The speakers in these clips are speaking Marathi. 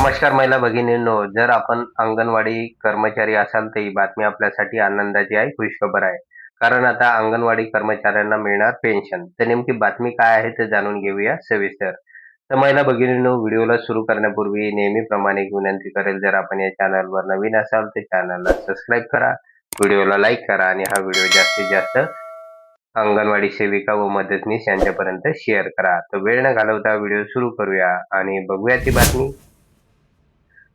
नमस्कार महिला भगिनींनो जर आपण अंगणवाडी कर्मचारी असाल तर ही बातमी आपल्यासाठी आनंदाची आहे खुशखबर आहे. कारण आता अंगणवाडी कर्मचाऱ्यांना मिळणार पेन्शन. तर नेमकी बातमी काय आहे ते जाणून घेऊया सविस्तर. तर महिला भगिनींनो व्हिडिओला सुरू करण्यापूर्वी नेहमीप्रमाणे विनंती करेल जर आपण या चॅनलवर नवीन असाल तर चॅनलला सबस्क्राईब करा व्हिडिओला लाईक करा आणि हा व्हिडिओ जास्तीत जास्त अंगणवाडी सेविका व मदतनीस यांच्यापर्यंत शेअर करा. तर वेळ न घालवता व्हिडिओ सुरू करूया आणि बघूया ती बातमी.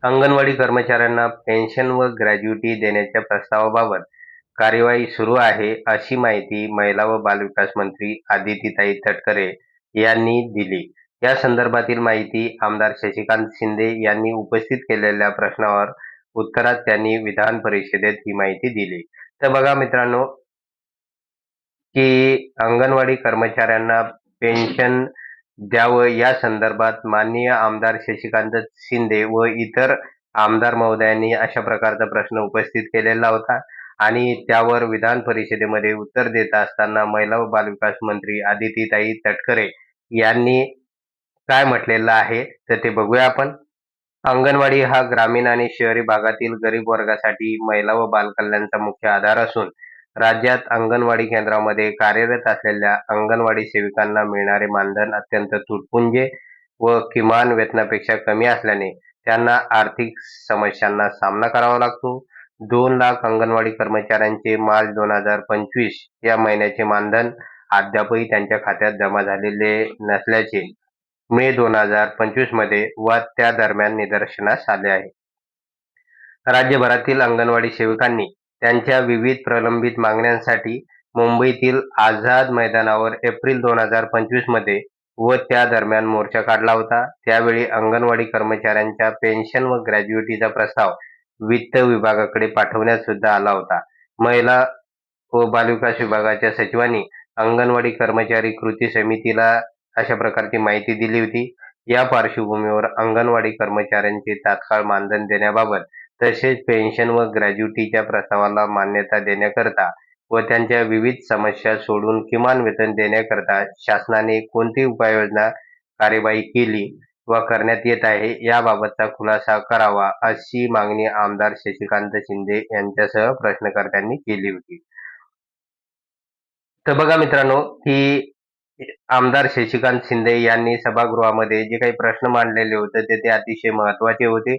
अंगणवाडी कर्मचाऱ्यांना पेन्शन व ग्रॅज्युटी देण्याच्या प्रस्तावाबाबत कार्यवाही सुरू आहे अशी माहिती महिला व बालविकास मंत्री आदितीताई तटकरे यांनी दिली. या संदर्भातील माहिती आमदार शशिकांत शिंदे यांनी उपस्थित केलेल्या प्रश्नावर उत्तरात त्यांनी विधान परिषदेत ही माहिती दिली. तर बघा मित्रांनो की अंगणवाडी कर्मचाऱ्यांना पेन्शन द्यावं या संदर्भात माननीय आमदार शशिकांत शिंदे व इतर आमदार महोदयांनी अशा प्रकारचा प्रश्न उपस्थित केलेला होता आणि त्यावर विधान परिषदेमध्ये उत्तर देत असताना महिला व बालविकास मंत्री आदितीताई तटकरे यांनी काय म्हटलेलं आहे तर ते बघूया आपण. अंगणवाडी हा ग्रामीण आणि शहरी भागातील गरीब वर्गासाठी महिला व बालकल्याणचा मुख्य आधार असून राज्यात अंगणवाडी केंद्रामध्ये कार्यरत असलेल्या अंगणवाडी सेविकांना मिळणारे मानधन अत्यंत तुटपुंजे व किमान वेतनापेक्षा कमी असल्याने त्यांना आर्थिक समस्यांना सामना करावा लागतो. दोन लाख अंगणवाडी कर्मचाऱ्यांचे मार्च दोन हजार पंचवीस या महिन्याचे मानधन अद्यापही त्यांच्या खात्यात जमा झालेले नसल्याचे मे दोन हजार पंचवीसमध्ये व त्या दरम्यान निदर्शनास आले आहे. राज्यभरातील अंगणवाडी सेविकांनी त्यांच्या विविध प्रलंबित मागण्यांसाठी मुंबईतील आझाद मैदानावर एप्रिल दोन हजार पंचवीसमध्ये व त्या दरम्यान मोर्चा काढला होता. त्यावेळी अंगणवाडी कर्मचाऱ्यांच्या पेन्शन व ग्रॅज्युएटीचा प्रस्ताव वित्त विभागाकडे पाठवण्यात सुद्धा आला होता. महिला व बालविकास विभागाच्या सचिवांनी अंगणवाडी कर्मचारी कृती समितीला अशा प्रकारची माहिती दिली होती. या पार्श्वभूमीवर अंगणवाडी कर्मचाऱ्यांचे तात्काळ मानधन देण्याबाबत तसेच पेन्शन व ग्रॅज्युटीच्या प्रस्तावाला मान्यता देण्याकरता व त्यांच्या विविध समस्या सोडून किमान वेतन देण्याकरता शासनाने कोणती उपाययोजना कार्यवाही केली व करण्यात येत आहे याबाबतचा खुलासा करावा अशी मागणी आमदार शशिकांत शिंदे यांच्यासह प्रश्नकर्त्यांनी केली होती. तर बघा मित्रांनो की आमदार शशिकांत शिंदे यांनी सभागृहामध्ये जे काही प्रश्न मांडलेले होते ते ते अतिशय महत्त्वाचे होते.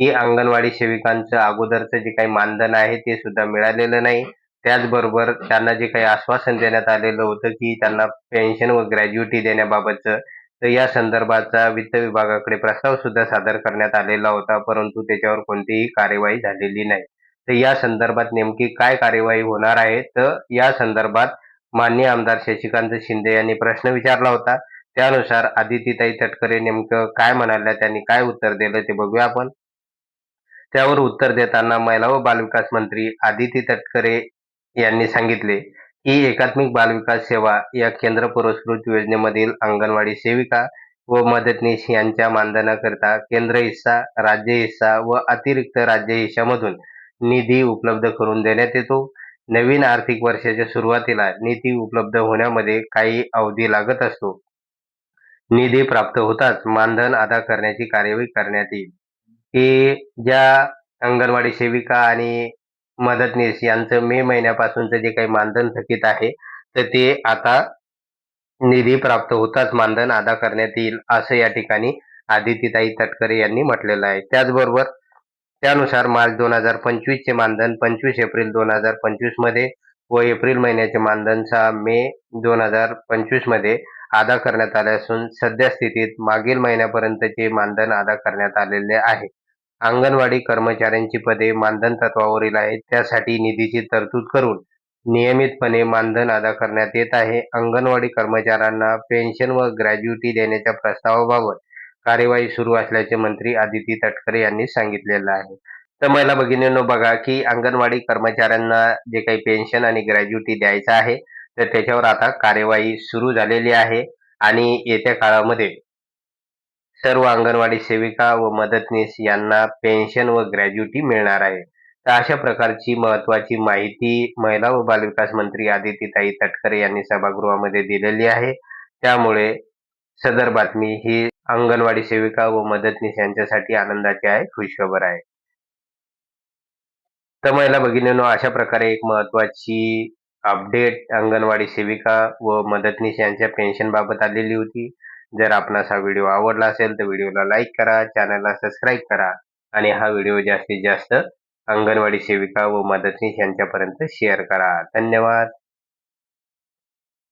की अंगणवाडी सेविकांचं अगोदरचं जे काही मानधन आहे ते सुद्धा मिळालेलं नाही. त्याचबरोबर त्यांना जे काही आश्वासन देण्यात आलेलं होतं की त्यांना पेन्शन व ग्रॅज्युटी देण्याबाबतचं तर या संदर्भाचा वित्त विभागाकडे प्रस्ताव सुद्धा सादर करण्यात आलेला होता परंतु त्याच्यावर कोणतीही कार्यवाही झालेली नाही. तर या संदर्भात नेमकी काय कार्यवाही होणार आहे? तर या संदर्भात माननीय आमदार शशिकांत शिंदे यांनी प्रश्न विचारला होता. त्यानुसार आदितीताई तटकरे नेमकं काय म्हणाल्या त्यांनी काय उत्तर दिलं ते बघूया आपण. त्यावर उत्तर देताना महिला व बालविकास मंत्री आदिती तटकरे यांनी सांगितले की एकात्मिक बालविकास सेवा या केंद्र पुरस्कृत योजनेमधील अंगणवाडी सेविका व मदतनीस यांच्या मानधनाकरता केंद्र हिस्सा राज्य हिस्सा व अतिरिक्त राज्य हिस्सामधून निधी उपलब्ध करून देण्यात येतो. नवीन आर्थिक वर्षाच्या सुरुवातीला निधी उपलब्ध होण्यामध्ये काही अवधी लागत असतो. निधी प्राप्त होताच मानधन अदा करण्याची कार्यवाही करण्यात येईल. की ज्या अंगणवाडी सेविका आणि मदतनीस यांचं मे महिन्यापासूनचं जे काही मानधन थकीत आहे तर ते आता निधी प्राप्त होताच मानधन अदा करण्यात येईल असं या ठिकाणी आदितीताई तटकरे यांनी म्हटलेलं आहे. त्याचबरोबर त्यानुसार मार्च दोन हजार पंचवीसचे मानधन पंचवीस एप्रिल दोन हजार पंचवीसमध्ये व एप्रिल महिन्याचे मानधन सहा मे दोन हजार पंचवीसमध्ये अदा करण्यात आले असून सध्या स्थितीत मागील महिन्यापर्यंतचे मानधन अदा करण्यात आलेले आहे. अंगणवाडी कर्मचाऱ्यांची पदे मानधन तत्वावरील आहेत. त्यासाठी निधीची तरतूद करून नियमितपणे मानधन अदा करण्यात येत आहे. अंगणवाडी कर्मचाऱ्यांना पेन्शन व ग्रॅज्युटी देण्याच्या प्रस्तावाबाबत कार्यवाही सुरू असल्याचे मंत्री आदिती तटकरे यांनी सांगितलेलं आहे. तर महिला भगिनींनो बघा की अंगणवाडी कर्मचाऱ्यांना जे काही पेन्शन आणि ग्रॅज्युटी द्यायचं आहे तर त्याच्यावर आता कार्यवाही सुरू झालेली आहे. आणि येत्या काळामध्ये सर्व अंगणवाडी सेविका व मदतनीस यांना पेन्शन व ग्रॅज्युटी मिळणार आहे. तर अशा प्रकारची महत्वाची माहिती महिला व बालविकास मंत्री आदितीताई तटकरे यांनी सभागृहामध्ये दिलेली आहे. त्यामुळे सदर बातमी ही अंगणवाडी सेविका व मदतनीस यांच्यासाठी आनंदाची आहे खुशखबर आहे. तर महिला भगिनीनो अशा प्रकारे एक महत्वाची अपडेट अंगणवाडी सेविका व मदतनीस यांच्या पेन्शन बाबत आलेली होती. जर आपणास हा व्हिडिओ आवडला असेल तर व्हिडिओला लाईक करा चॅनलला सबस्क्राईब करा आणि हा व्हिडिओ जास्तीत जास्त अंगणवाडी सेविका व मदतनीस यांच्यापर्यंत शेअर करा. धन्यवाद.